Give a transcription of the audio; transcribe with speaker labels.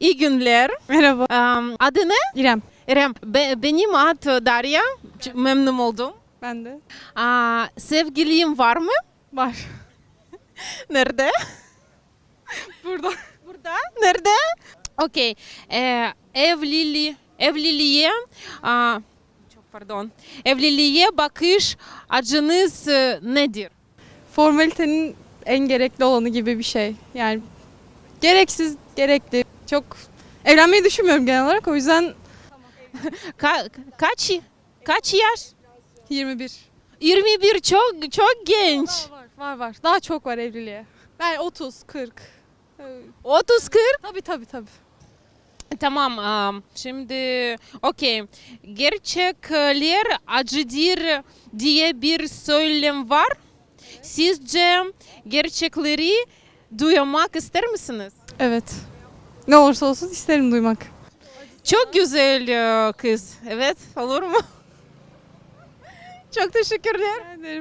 Speaker 1: İyi günler.
Speaker 2: Merhaba.
Speaker 1: Am, adı ne?
Speaker 2: İrem.
Speaker 1: İrem. Be- benim adı Darya. Ç- Memnun oldum.
Speaker 2: Ben de.
Speaker 1: Aa, sevgiliyim var mı?
Speaker 2: Var.
Speaker 1: Nerede?
Speaker 2: Burada.
Speaker 1: Burada. Nerede? Okey. Ee, evliliği, evliliğe, aa, çok pardon. Evliliğe bakış acınız e, nedir?
Speaker 2: Formalitenin en gerekli olanı gibi bir şey. Yani gereksiz, gerekli. Çok evlenmeyi düşünmüyorum genel olarak. O yüzden
Speaker 1: Ka- kaç kaç yaş?
Speaker 2: 21.
Speaker 1: 21 çok çok genç.
Speaker 2: Var, var, var. Daha çok var evliliğe. Ben 30, 40. Ee,
Speaker 1: 30 40.
Speaker 2: Tabii tabii tabii.
Speaker 1: Tamam. am, Şimdi okey. Gerçekler acıdır diye bir söylem var. Sizce gerçekleri duymak ister misiniz?
Speaker 2: Evet. Ne olursa olsun isterim duymak.
Speaker 1: Çok güzel kız. Evet, olur mu? Çok teşekkürler.